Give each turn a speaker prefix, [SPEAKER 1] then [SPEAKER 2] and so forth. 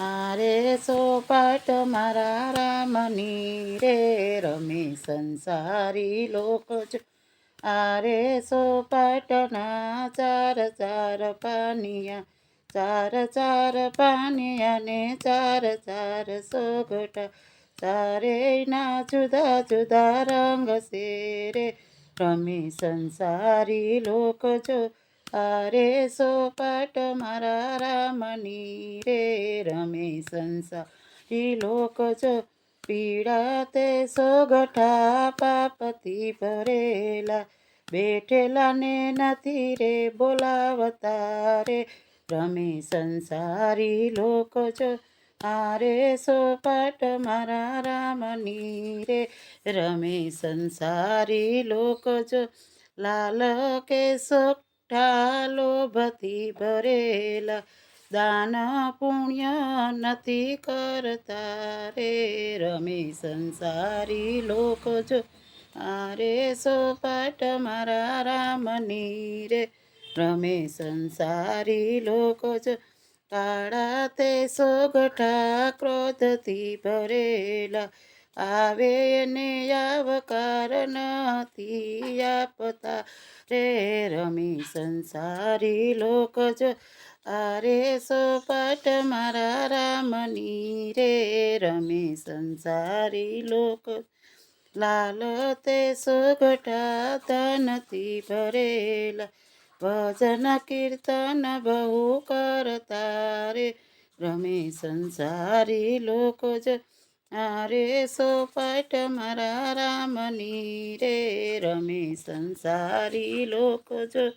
[SPEAKER 1] रे मारा रामनी रे रमे संसारी लोक जो आरे सोपाटना चार चार पानिया चार चार पानिया ने चार चार सोगटा। सारे ना जुदा जुदा रंग से रे रमे संसारी लोक जो જો સોપટ મારા રામની રે રમે સંસારી લોક જો પીડા તે સોગઠા પાપથી ભરેલા. બેઠેલા ને નથી રે બોલાવતા રે રમે સંસારી લોક જો. આરે સોપટ મારા રામની રે રમે સંસારી લોક જો. લાલ કે સોગઠા લોભથી ભરેલા, દાન પુણ્ય નથી કરતા રે. રમે સંસારી લોક જો આરે સોપાટ મારા રામની રે. રમે સંસારી લોક જો કાળા તે સોગઠા ક્રોધથી ભરેલા, આવે ને આવકાર નથી આપતા. रमी संसारी लोक जो आरे पट मारा रामनी रे रमी संसारी लोक। लाल ते सोघटा तनती भरेला भजन कीर्तन बहु करता रे। रमी संसारी लोक जो आरे सो मरा रामनी रे रमे संसारी लोक जो